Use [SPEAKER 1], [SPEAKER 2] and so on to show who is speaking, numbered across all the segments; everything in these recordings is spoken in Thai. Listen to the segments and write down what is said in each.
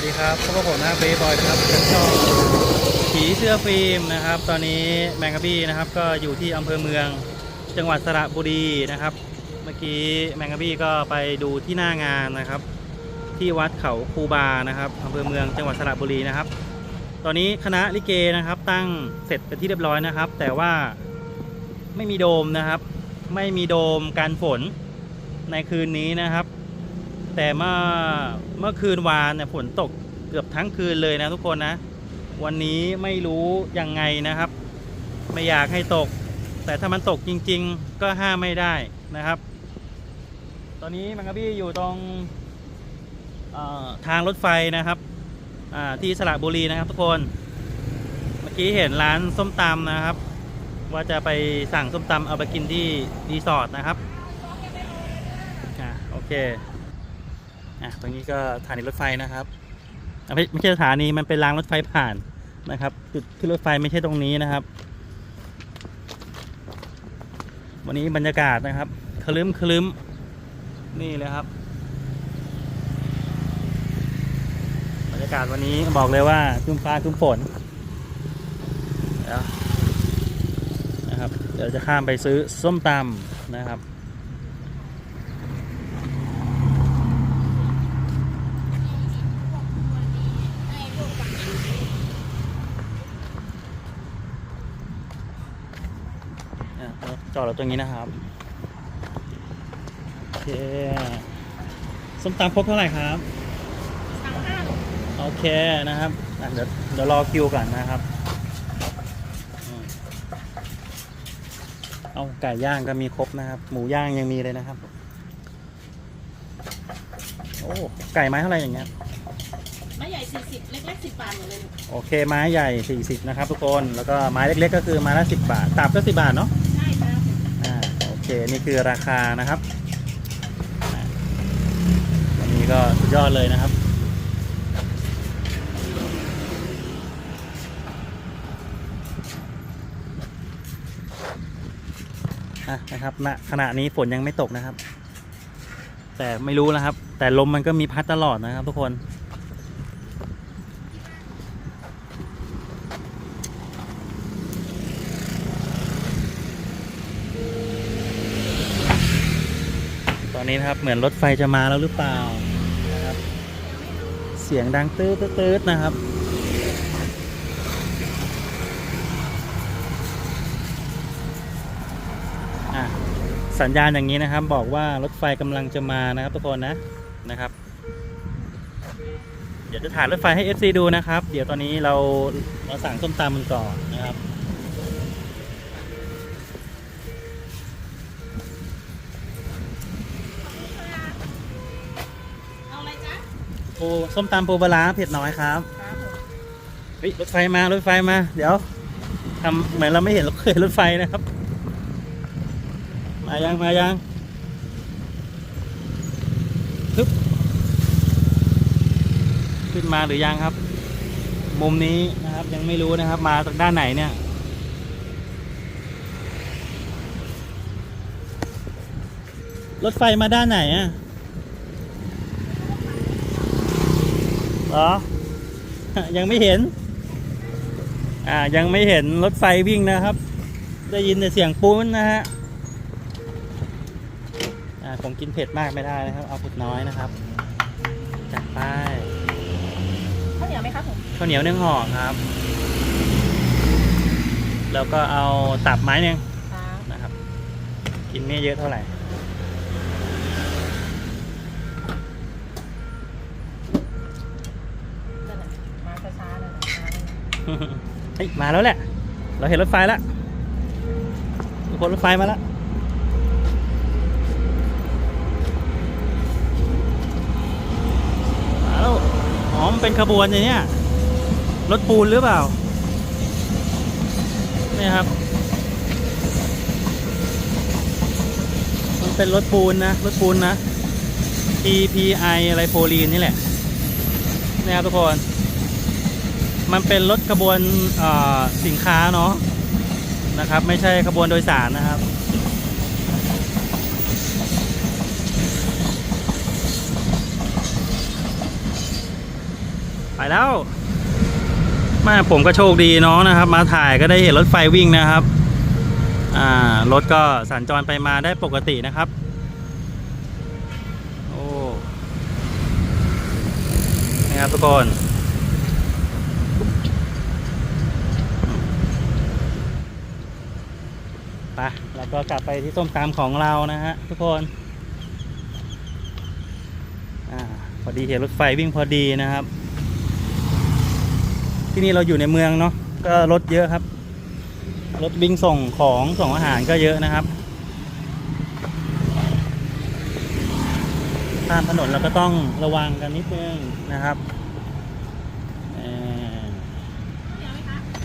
[SPEAKER 1] สวัสดีครับพบกับผมนะเบย์บอยครับช่องผีเสื้อฟิล์มนะครับ ตอนนี้แมงกะบี้นะครับ ก็อยู่ที่อำเภอเมืองจังหวัดสระบุรีนะครับ เมื่อกี้แมงกะบี้ก็ไปดูที่หน้างานนะครับ ที่วัดเขาคูบานะครับอำเภอเมืองจังหวัดสระบุรีนะครับ ตอนนี้คณะลิเกนะครับ ตั้งเสร็จเป็นที่เรียบร้อยนะครับ แต่ว่าไม่มีโดมนะครับ ไม่มีโดมการฝนในคืนนี้นะครับ แต่เมื่อเมื่อคืนวานเนี่ยฝนตกเกือบทั้งคืนเลยนะทุกคนนะ วันนี้ไม่รู้ยังไงนะครับ ไม่อยากให้ตก แต่ถ้ามันตกจริง ๆ ก็ห้ามไม่ได้นะครับ ตอนนี้มังกะบี้อยู่ตรงทางรถไฟนะครับที่สระบุรีนะครับทุกคน เมื่อกี้เห็นร้านส้มตำนะครับ ว่าจะไปสั่งส้มตำเอาไปกินที่รีสอร์ทนะครับอโอเค อะตรงนี้ก็สถานีรถไฟนะครับไม่ไม่ใช่สถานีมันเป็นรางรถไฟผ่านนะครับจุดขึ้นรถไฟไม่ใช่ตรงนี้นะครับ วันนี้บรรยากาศนะครับคลึ้มคลึ้มนี่เลยครับ บรรยากาศวันนี้บอกเลยว่าจุ่มฟ้าจุ่มฝนนะครับเดี๋ยวจะข้ามไปซื้อส้มตำนะครับ อะเรา จอดรถตรงนี้นะครับโอเคส้มตำครบเท่าไหร่ครับ
[SPEAKER 2] สั่งห้า
[SPEAKER 1] โอเคนะครับอะเดี๋ยวเดี๋ยวรอคิวก่อนนะครับอืมเอาไก่ย่างก็มีครบนะครับ หมูย่างยังมีเลยนะครับ โอ้ไก่ไม้เท่าไหร่อย่างเงี้ย
[SPEAKER 2] ไม้ใหญ่สี่สิบเล็กๆสิบบาทหมดเลย
[SPEAKER 1] โอเคไม้ใหญ่ 40 นะครับทุกคน แล้วก็ไม้เล็กๆ ก็คือไม้ละ 10 บาท ตับก็ 10 บาทเนาะ
[SPEAKER 2] ใช่ครับ
[SPEAKER 1] อ่า โอ เคนี่คือราคานะครับอันนี้ก็สุดยอดเลยนะครับนะครับณขณะนี้ฝนยังไม่ตกนะครับ แต่ไม่รู้นะครับ แต่ลมมันก็มีพัดตลอดนะครับทุกคน นี้นะครับ เหมือนรถไฟจะมาแล้วหรือเปล่านะครับ เสียงดังตืดตืดๆนะครับ สัญญาณอย่างนี้นะครับ บอกว่ารถไฟกำลังจะมานะครับทุกคนนะนะครับ เดี๋ยวจะถ่ายรถไฟให้ FC ดูนะครับ เดี๋ยวตอนนี้เราเราสั่งส้มตำมันก่อนนะครับ ปูส้มตำปูปลาร้าเผ็ดน้อยครับ
[SPEAKER 2] ครับผม
[SPEAKER 1] เฮ้ยรถไฟมารถไฟมา เดี๋ยวทำเหมือนเราไม่เห็นรถเคยรถไฟนะครับ มายังมายังฮึบขึ้นมาหรือยังครับ มุมนี้นะครับยังไม่รู้นะครับ มาจากด้านไหนเนี่ยรถไฟมาด้านไหนอะ เหรอ ยังไม่เห็น อ่า ยังไม่เห็นรถไฟวิ่งนะครับ ได้ยินแต่เสียงปูนนะฮะ อ่า ผมกินเผ็ดมากไม่ได้นะครับ เอาเผ็ดน้อยนะครับ จัดไป
[SPEAKER 2] ข้าวเหนียวไหมครับผม
[SPEAKER 1] ข้าวเหนียวหนึ่งห่อครับ แล้วก็เอาตับไม้หนึ่ง
[SPEAKER 2] ครับ
[SPEAKER 1] นะครับ กินไม่เยอะเท่าไหร่
[SPEAKER 2] นั่นแหละมาช้าๆนั่นแหละช้าๆนั่นแหละ
[SPEAKER 1] เฮ้ยมาแล้วแหละ เราเห็นรถไฟแล้วทุกคนรถไฟมาแล้วมาแล้วอ๋อมันเป็นขบวนอย่างเนี้ยรถปูนหรือเปล่าเนี่ยครับ มันเป็นรถปูนนะรถปูนนะ TPI อะไรโพลีนนี่แหละเนี่ยครับทุกคน มันเป็นรถขบวนสินค้าเนาะนะครับ ไม่ใช่ขบวนโดยสารนะครับไปแล้วมาผมก็โชคดีน้องนะครับ มาถ่ายก็ได้เห็นรถไฟวิ่งนะครับอ่ารถก็สัญจรไปมาได้ปกตินะครับโอ้นี่ครับทุกคน ปแล้วก็กลับไปที่ส้มตำของเรานะฮะทุกคนอพอดีเห็นรถไฟวิ่งพอดีนะครับ ที่นี่เราอยู่ในเมืองเนาะก็รถเยอะครับ รถวิ่งส่งของส่งอาหารก็เยอะนะครับตามถนนเราก็ต้องระวังกันนิดนึงนะครับ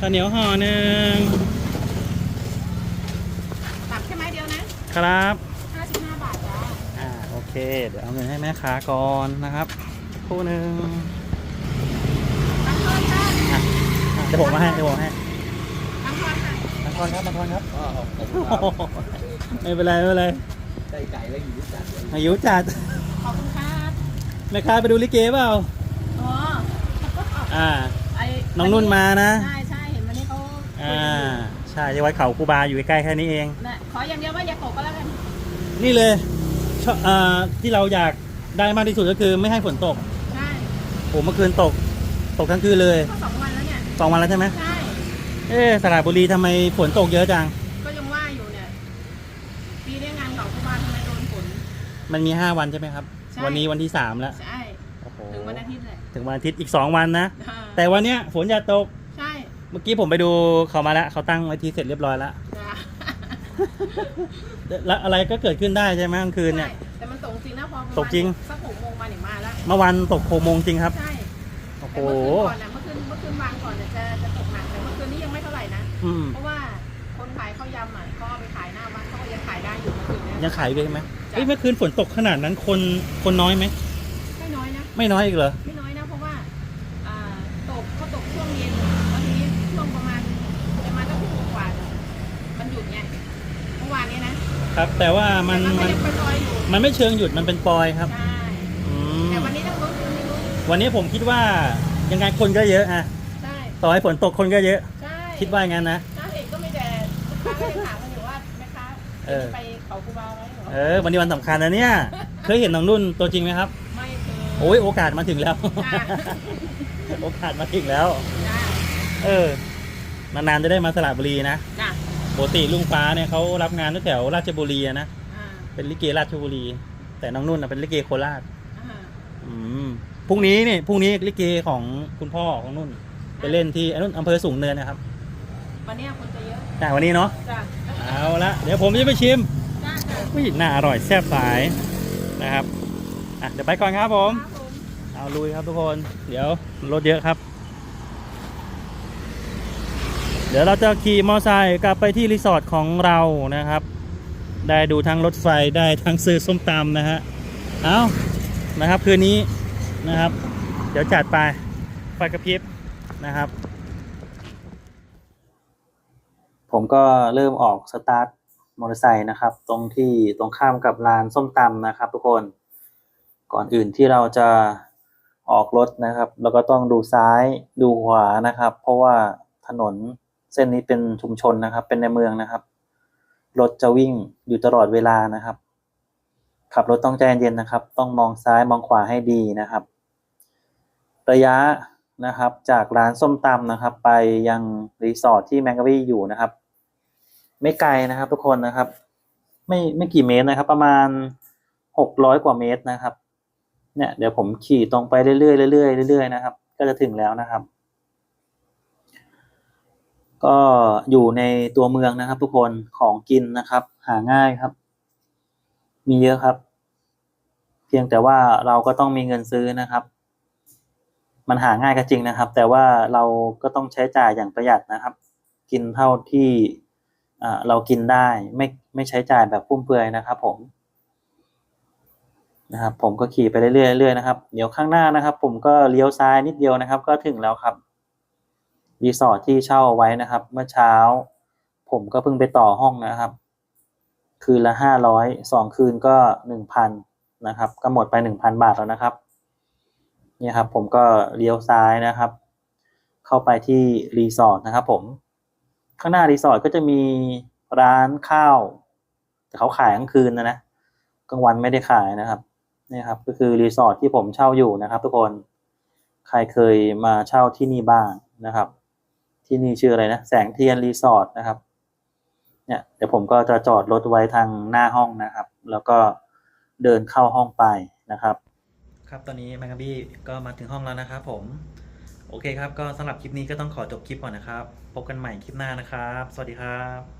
[SPEAKER 1] ข้าวเหนียวห่อหนึ่ง
[SPEAKER 2] ตับแค่ไม้เดียวนะ ครับ55บาทจ้า
[SPEAKER 1] อ่าโอเค เดี๋ยวเอาเงินให้แม่ค้าก่อนนะครับคู่หนึ่ง
[SPEAKER 2] ตังทอนค่ะ
[SPEAKER 1] อะอะเดี๋ยวผมมาให้เดี๋ยวผมให้
[SPEAKER 2] ตังทอนค่ะ
[SPEAKER 1] มังกรครับมังกรครับ
[SPEAKER 3] อ๋อผม
[SPEAKER 1] โอ้โหไม่เป็นไรไม่เป็นไร
[SPEAKER 3] ได้ไก่แล้วอยู่ที่จัดเลย
[SPEAKER 1] อายุจัด
[SPEAKER 2] ขอบคุณครับ
[SPEAKER 1] แม่ค้าไปดูลิเกเปล่า
[SPEAKER 2] อ๋อ
[SPEAKER 1] อ่า
[SPEAKER 2] ไอ้
[SPEAKER 1] น้องนุ่นมานะ
[SPEAKER 2] ใช่ใช่เห็นวันนี้เขาคุย
[SPEAKER 1] อ่า
[SPEAKER 2] กันอยู่
[SPEAKER 1] ใช่ที่วัดเขาคูบาอยู่ใกล้ๆแค่นี้เอง
[SPEAKER 2] น่ะขออย่างเดียวว่าอย่าตกก็แล้วกัน
[SPEAKER 1] นี่เลยชอบอ่าที่เราอยากได้มากที่สุดก็คือไม่ให้ฝนตก
[SPEAKER 2] ใช่
[SPEAKER 1] โอ้เมื่อคืนตก ตกทั้งคืนเลย
[SPEAKER 2] ก็สองวันแล้วเนี่ย
[SPEAKER 1] สองวันแล้วใช่ไหม
[SPEAKER 2] ใช่
[SPEAKER 1] เอ๊ะสระบุรีทำไมฝนตกเยอะจัง
[SPEAKER 2] ก็ยังว่าอยู่เนี่ยปีนี้งานของคุบาทำไมโดนฝน
[SPEAKER 1] มันมีห้าวันใช่ไหมครับ
[SPEAKER 2] ใช่
[SPEAKER 1] วันนี้วันที่สามแล้ว
[SPEAKER 2] ใช่
[SPEAKER 1] โอ้โห
[SPEAKER 2] ถึงวันอาทิตย์เลย
[SPEAKER 1] ถึงวันอาทิตย์อีกสองวันนะ
[SPEAKER 2] อ่า
[SPEAKER 1] แต่วันเนี้ยฝนอย่าตก
[SPEAKER 2] ใช่
[SPEAKER 1] เมื่อกี้ผมไปดูเขามาแล้วเขาตั้งไว้ที่เสร็จเรียบร้อยแล้ว
[SPEAKER 2] จ้า
[SPEAKER 1] แล้วอะไรก็เกิดขึ้นได้ใช่ไหมกลางคืนเนี่ย
[SPEAKER 2] ใช่แต่มันตกจริงนะพอประมาณ
[SPEAKER 1] ตกจริง
[SPEAKER 2] สักหกโมงมาเนี่ยมาแล้ว
[SPEAKER 1] เมื่อวันตกหกโมงจริงครับ
[SPEAKER 2] ใช่
[SPEAKER 1] โอ้โห
[SPEAKER 2] แต่เมื่อคืนก่อนนะเมื่อคืนเมื่อคืนวางก่อนเนี่ยจะจะตกหนักแต่เมื่อคืนนี้ยังไม่เท่าไหร่นะ
[SPEAKER 1] อืม
[SPEAKER 2] เพราะว่าคนขายข้าวยำอะเขาเอาไปขายหน้าบ้านเขาก็ยังขายได้อยู่เมื่อคืนเนี้
[SPEAKER 1] ยังขายอยู่ใช่ไหมเอ้ยเมื่อคืนฝนตกขนาดนั้นคนคนน้อยไหม
[SPEAKER 2] ไม่น้อยนะ
[SPEAKER 1] ไม่น้อยอีกเหรอ
[SPEAKER 2] ไม่น้อยนะเพราะว่าอ่าตกเขาตกช่วงเย็นแล้วทีนี้ช่วงประมาณประมาณก็ทุ่มกว่ามันหยุดไงเมื่อวานนี้นะ ครับ
[SPEAKER 1] แต่ว่ามัน
[SPEAKER 2] แต่
[SPEAKER 1] มัน
[SPEAKER 2] ยังไปลอยอยู่
[SPEAKER 1] มันไม่เชิงหยุดมันเป็นปลอยครับ
[SPEAKER 2] ใช่
[SPEAKER 1] อืม
[SPEAKER 2] แต่วันนี้ต้องรู้ไม่รู้
[SPEAKER 1] วันนี้ผมคิดว่ายังไงคนก็เยอะอะ
[SPEAKER 2] ใช่
[SPEAKER 1] ต่อให้ฝนตกคนก็เยอะ
[SPEAKER 2] ใช่
[SPEAKER 1] คิดว่าอย่างนั้นนะ
[SPEAKER 2] ถ้าเห็นก็ไม่แต่ลูกค้าก็ยังถามกันอยู่ว่าแม่ค้า
[SPEAKER 1] เออ
[SPEAKER 2] ไปเขาคูบาไหมหรอ
[SPEAKER 1] เออวันนี้วันสำคัญนะเนี่ย เคยเห็นน้องนุ่นตัวจริงไหมครับ
[SPEAKER 2] ไม่เคย
[SPEAKER 1] โอ้ยโอกาสมาถึงแล้ว
[SPEAKER 2] จ้า
[SPEAKER 1] โอกาสมาถึงแล้ว
[SPEAKER 2] จ้า
[SPEAKER 1] เออนานๆจะได้มาสระบุรีนะ
[SPEAKER 2] จ้า
[SPEAKER 1] ปกติลุงฟ้าเนี่ยเขารับงานแถวราชบุรีอะนะ
[SPEAKER 2] อ่า
[SPEAKER 1] เป็นลิเกราชบุรี แต่น้องนุ่นนะเป็นลิเกโคราช
[SPEAKER 2] อ่า
[SPEAKER 1] อืมพรุ่งนี้นี่พรุ่งนี้ลิเกของคุณพ่อของนุ่น ไปเล่นที่ไอ้นุ่นอำเภอสูงเนินนะครับ
[SPEAKER 2] วันเนี้ยคนจะเยอะ
[SPEAKER 1] แต่วันนี้เนาะ
[SPEAKER 2] จ้า
[SPEAKER 1] เอาละเดี๋ยวผมจะไปชิม
[SPEAKER 2] จ้าจ้า
[SPEAKER 1] อุ้ยน่าอร่อยแซ่บสายนะครับอะเดี๋ยวไปก่อนครับผม
[SPEAKER 2] ครับผม
[SPEAKER 1] เอาลุยครับทุกคน เดี๋ยวรถเยอะครับ เดี๋ยวเราจะขี่มอเตอร์ไซค์กลับไปที่รีสอร์ทของเรานะครับ ได้ดูทั้งรถไฟได้ทั้งซื้อส้มตำนะฮะ เอานะครับคืนนี้นะครับ เดี๋ยวจัดไปไฟกระพริบนะครับ ผมก็เริ่มออกสตาร์ทมอเตอร์ไซค์นะครับ ตรงที่ตรงข้ามกับร้านส้มตำนะครับทุกคนก่อนอื่นที่เราจะออกรถนะครับ เราก็ต้องดูซ้ายดูขวานะครับ เพราะว่าถนน เส้นนี้เป็นชุมชนนะครับ เป็นในเมืองนะครับ รถจะวิ่งอยู่ตลอดเวลานะครับ ขับรถต้องใจเย็นนะครับ ต้องมองซ้ายมองขวาให้ดีนะครับ ระยะนะครับ จากร้านส้มตำนะครับ ไปยังรีสอร์ทที่แมงกะวี่อยู่นะครับ ไม่ไกลนะครับทุกคนนะครับ ไม่ไม่กี่เมตรนะครับ ประมาณหกร้อยกว่าเมตรนะครับ เนี่ยเดี๋ยวผมขี่ตรงไปเรื่อยๆเรื่อยๆเรื่อยๆนะครับ ก็จะถึงแล้วนะครับ ก็อยู่ในตัวเมืองนะครับ ทุกคนของกินนะครับ หาง่ายครับ มีเยอะครับ เพียงแต่ว่าเราก็ต้องมีเงินซื้อนะครับ มันหาง่ายก็จริงนะครับ แต่ว่าเราก็ต้องใช้จ่ายอย่างประหยัดนะครับ กินเท่าที่อ่าเรากินได้ไม่ไม่ใช้จ่ายแบบฟุ่มเฟือยนะครับ ผมนะครับผมก็ขี่ไปเรื่อยๆนะครับ เดี๋ยวข้างหน้านะครับ ผมก็เลี้ยวซ้ายนิดเดียวนะครับ ก็ถึงแล้วครับ รีสอร์ทที่เช่าไว้นะครับ เมื่อเช้า ผมก็เพิ่งไปต่อห้องนะครับ คืนละห้าร้อยสองคืนก็หนึ่งพันนะครับ ก็หมดไปหนึ่งพันบาทแล้วนะครับเนี่ยครับผมก็เลี้ยวซ้ายนะครับ เข้าไปที่รีสอร์ทนะครับ ผม ข้างหน้ารีสอร์ทก็จะมีร้านข้าวแต่เขาขายกลางคืนนะนะกลางวันไม่ได้ขายนะครับนี่ครับ ก็คือรีสอร์ทที่ผมเช่าอยู่นะครับ ทุกคน ใครเคยมาเช่าที่นี่บ้างนะครับ ที่นี่ชื่ออะไรนะ แสงเทียนรีสอร์ทนะครับ เนี่ยเดี๋ยวผมก็จะจอดรถไว้ทางหน้าห้องนะครับ แล้วก็เดินเข้าห้องไปนะครับ ครับตอนนี้แมงกะบี้ก็มาถึงห้องแล้วนะครับผม โอเคครับ ก็สำหรับคลิปนี้ก็ต้องขอจบคลิปก่อนนะครับ พบกันใหม่คลิปหน้านะครับ สวัสดีครับ